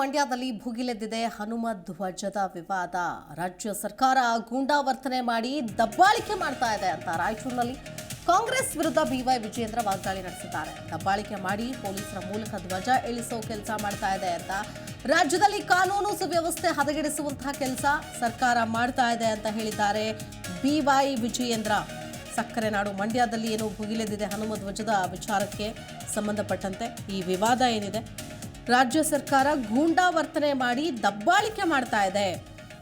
ಮಂಡ್ಯದಲ್ಲಿ ಭುಗಿಲೆದ್ದಿದೆ ಹನುಮ ಧ್ವಜದ ವಿವಾದ. ರಾಜ್ಯ ಸರ್ಕಾರ ಗೂಂಡಾವರ್ತನೆ ಮಾಡಿ ದಬ್ಬಾಳಿಕೆ ಮಾಡ್ತಾ ಇದೆ ಅಂತ ರಾಯಚೂರಿನಲ್ಲಿ ಕಾಂಗ್ರೆಸ್ ವಿರುದ್ಧ ಬಿವೈ ವಿಜಯೇಂದ್ರ ವಾಗ್ದಾಳಿ ನಡೆಸಿದ್ದಾರೆ. ದಬ್ಬಾಳಿಕೆ ಮಾಡಿ ಪೊಲೀಸರ ಮೂಲಕ ಧ್ವಜ ಇಳಿಸೋ ಕೆಲಸ ಮಾಡ್ತಾ ಇದೆ ಅಂತ. ರಾಜ್ಯದಲ್ಲಿ ಕಾನೂನು ಸುವ್ಯವಸ್ಥೆ ಹದಗೆಡಿಸುವಂತಹ ಕೆಲಸ ಸರ್ಕಾರ ಮಾಡ್ತಾ ಇದೆ ಅಂತ ಹೇಳಿದ್ದಾರೆ ಬಿವೈ ವಿಜಯೇಂದ್ರ. ಸಕ್ಕರೆ ನಾಡು ಮಂಡ್ಯದಲ್ಲಿ ಏನು ಭುಗಿಲೆದ್ದಿದೆ ಹನುಮ ಧ್ವಜದ ವಿಚಾರಕ್ಕೆ ಸಂಬಂಧಪಟ್ಟಂತೆ ಈ ವಿವಾದ ಏನಿದೆ? ರಾಜ್ಯ ಸರ್ಕಾರ ಗೂಂಡಾ ವರ್ತನೆ ಮಾಡಿ ದಬ್ಬಾಳಿಕೆ ಮಾಡ್ತಾ ಇದೆ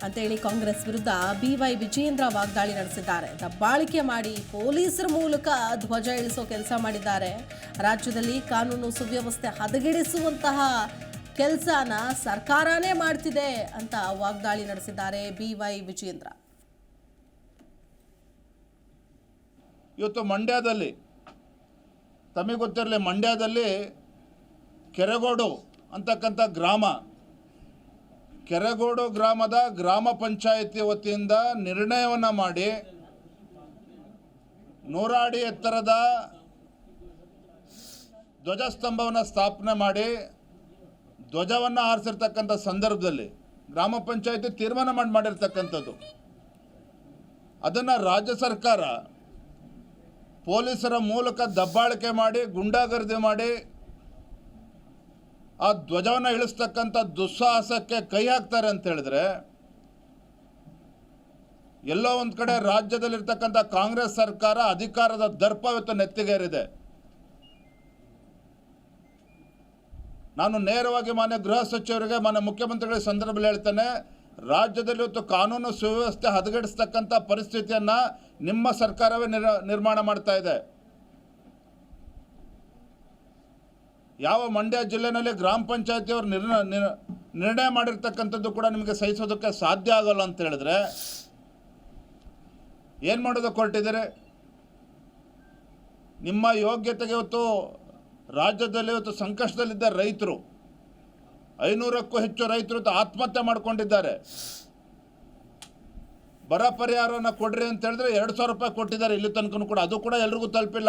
ಅಂತೇಳಿ ಕಾಂಗ್ರೆಸ್ ವಿರುದ್ಧ ಬಿವೈ ವಿಜೇಂದ್ರ ವಾಗ್ದಾಳಿ ನಡೆಸಿದ್ದಾರೆ. ದಬ್ಬಾಳಿಕೆ ಮಾಡಿ ಪೊಲೀಸರ ಮೂಲಕ ಧ್ವಜ ಇಳಿಸೋ ಕೆಲಸ ಮಾಡಿದ್ದಾರೆ. ರಾಜ್ಯದಲ್ಲಿ ಕಾನೂನು ಸುವ್ಯವಸ್ಥೆ ಹದಗೆಡಿಸುವಂತಹ ಕೆಲಸನ ಸರ್ಕಾರನೇ ಮಾಡ್ತಿದೆ ಅಂತ ವಾಗ್ದಾಳಿ ನಡೆಸಿದ್ದಾರೆ ಬಿವೈ ವಿಜೇಂದ್ರ ಇವತ್ತು ಮಂಡ್ಯದಲ್ಲಿ, ತಮಗೆ ಗೊತ್ತಿರಲಿ ಮಂಡ್ಯದಲ್ಲಿ ಕೆರೆಗೋಡು ಅಂತಕ್ಕಂಥ ಗ್ರಾಮ. ಕೆರೆಗೋಡು ಗ್ರಾಮದ ಗ್ರಾಮ ಪಂಚಾಯಿತಿ ವತಿಯಿಂದ ನಿರ್ಣಯವನ್ನು ಮಾಡಿ ನೂರ ಅಡಿ ಎತ್ತರದ ಧ್ವಜಸ್ತಂಭವನ್ನು ಸ್ಥಾಪನೆ ಮಾಡಿ ಧ್ವಜವನ್ನು ಹಾರಿಸಿರ್ತಕ್ಕಂಥ ಸಂದರ್ಭದಲ್ಲಿ ಗ್ರಾಮ ಪಂಚಾಯಿತಿ ತೀರ್ಮಾನ ಮಾಡಿ, ಮಾಡಿರ್ತಕ್ಕಂಥದ್ದು. ಅದನ್ನು ರಾಜ್ಯ ಸರ್ಕಾರ ಪೊಲೀಸರ ಮೂಲಕ ದಬ್ಬಾಳಿಕೆ ಮಾಡಿ, ಗುಂಡಾಗರ್ದಿ ಮಾಡಿ ಆ ಧ್ವಜವನ್ನು ಇಳಿಸ್ತಕ್ಕಂಥ ದುಸ್ಸಾಹಸಕ್ಕೆ ಕೈ ಹಾಕ್ತಾರೆ ಅಂತ ಹೇಳಿದ್ರೆ, ಎಲ್ಲೋ ಒಂದು ಕಡೆ ರಾಜ್ಯದಲ್ಲಿರ್ತಕ್ಕಂಥ ಕಾಂಗ್ರೆಸ್ ಸರ್ಕಾರ ಅಧಿಕಾರದ ದರ್ಪ ಇವತ್ತು ನೆತ್ತಿಗೇರಿದೆ. ನಾನು ನೇರವಾಗಿ ಮಾನ್ಯ ಗೃಹ ಸಚಿವರಿಗೆ, ಮಾನ್ಯ ಮುಖ್ಯಮಂತ್ರಿಗಳ ಸಂದರ್ಭದಲ್ಲಿ ಹೇಳ್ತೇನೆ, ರಾಜ್ಯದಲ್ಲಿ ಇವತ್ತು ಕಾನೂನು ಸುವ್ಯವಸ್ಥೆ ಹದಗೆಡಿಸ್ತಕ್ಕಂಥ ಪರಿಸ್ಥಿತಿಯನ್ನು ನಿಮ್ಮ ಸರ್ಕಾರವೇ ನಿರ್ ನಿರ್ಮಾಣ ಮಾಡ್ತಾ ಇದೆ. ಯಾವ ಮಂಡ್ಯ ಜಿಲ್ಲೆನಲ್ಲಿ ಗ್ರಾಮ ಪಂಚಾಯತಿಯವರು ನಿರ್- ನಿರ್ಣಯ ಮಾಡಿರ್ತಕ್ಕಂಥದ್ದು ಕೂಡ ನಿಮಗೆ ಸಹಿಸೋದಕ್ಕೆ ಸಾಧ್ಯ ಆಗಲ್ಲ ಅಂತ ಹೇಳಿದ್ರೆ ಏನು ಮಾಡೋದಕ್ಕೆ ಹೊರಟಿದ್ದೀರಿ ನಿಮ್ಮ ಯೋಗ್ಯತೆಗೆ ಇವತ್ತು ರಾಜ್ಯದಲ್ಲಿ ಇವತ್ತು ಸಂಕಷ್ಟದಲ್ಲಿದ್ದ ರೈತರು, ಐನೂರಕ್ಕೂ ಹೆಚ್ಚು ರೈತರು ಆತ್ಮಹತ್ಯೆ ಮಾಡ್ಕೊಂಡಿದ್ದಾರೆ. ಬರ ಪರಿಹಾರನ ಕೊಡ್ರಿ ಅಂತ ಹೇಳಿದ್ರೆ ಎರಡು ಸಾವಿರ ರೂಪಾಯಿ ಕೊಟ್ಟಿದ್ದಾರೆ. ಇಲ್ಲಿ ತನಕ ಕೂಡ ಅದು ಕೂಡ ಎಲ್ರಿಗೂ ತಲುಪಿಲ್ಲ.